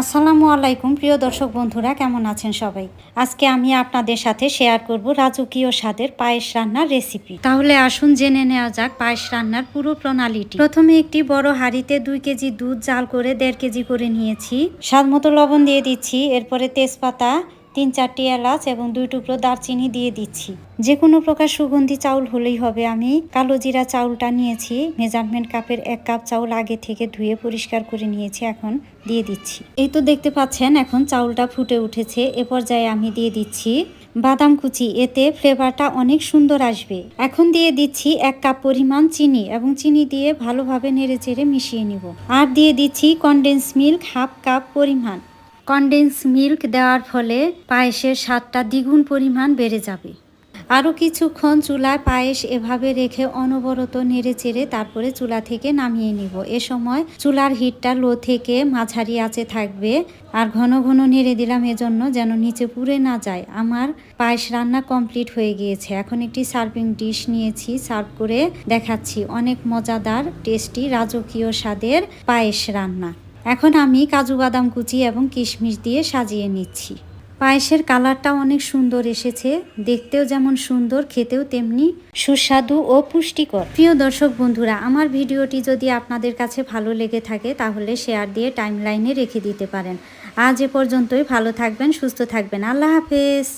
আসসালামু আলাইকুম, প্রিয় দর্শক বন্ধুরা, কেমন আছেন সবাই? আজকে আমি আপনাদের সাথে শেয়ার করব রাজকীয় স্বাদের পায়েস রান্নার রেসিপি তাহলে আসুন জেনে নেওয়া যাক পায়েস রান্নার পুরো প্রণালীটি। প্রথমে একটি বড় হাঁড়িতে দুই কেজি দুধ জাল করে দেড় কেজি করে নিয়েছি। স্বাদ মতো লবণ দিয়ে দিচ্ছি, এরপরে তেজপাতা তিন চারটি এলাচ এবং দুই টুকরো দারচিনি দিয়ে দিচ্ছি। যে কোনো প্রকার সুগন্ধি চাউল হলেই হবে আমি। কালো জিরা চাউলটা নিয়েছি, মেজারমেন্ট কাপের এক কাপ চাউল আগে থেকে ধুয়ে পরিষ্কার করে নিয়েছি, এখন দিয়ে দিচ্ছি। এই তো দেখতে পাচ্ছেন, এখন চাউলটা ফুটে উঠেছে। এ পর্যায়ে আমি দিয়ে দিচ্ছি বাদাম কুচি, এতে ফ্লেভারটা অনেক সুন্দর আসবে। এখন দিয়ে দিচ্ছি এক কাপ পরিমাণ চিনি এবং চিনি দিয়ে ভালোভাবে নেড়ে চেড়ে মিশিয়ে নিব। আর দিয়ে দিচ্ছি কনডেন্স মিল্ক হাফ কাপ পরিমাণ। কনডেন্স মিল্ক দেওয়ার ফলে পায়েসের স্বাদটা দ্বিগুণ পরিমাণ বেড়ে যাবে। আরও কিছুক্ষণ চুলায় পায়েস এভাবে রেখে অনবরত নেড়ে চেড়ে তারপরে চুলা থেকে নামিয়ে নিব। এ সময় চুলার হিটটা লো থেকে মাঝারি আঁচে থাকবে। আর ঘন ঘন নেড়ে দিলাম এজন্য যেন নিচে পুড়ে না যায়। আমার পায়েস রান্না কমপ্লিট হয়ে গিয়েছে। এখন একটি সার্ভিং ডিশ নিয়েছি, সার্ভ করে দেখাচ্ছি। অনেক মজাদার, টেস্টি, রাজকীয় স্বাদের পায়েস রান্না। এখন আমি কাজু বাদাম কুচি এবং কিশমিশ দিয়ে সাজিয়ে নিচ্ছি। পায়েসের কালারটা অনেক সুন্দর এসেছে, দেখতেও যেমন সুন্দর, খেতেও তেমনি সুস্বাদু ও পুষ্টিকর। প্রিয় দর্শক বন্ধুরা, আমার ভিডিওটি যদি আপনাদের কাছে ভালো লেগে থাকে, তাহলে শেয়ার দিয়ে টাইমলাইনে রেখে দিতে পারেন। আজ এ পর্যন্তই, ভালো থাকবেন, সুস্থ থাকবেন। আল্লাহ হাফেজ।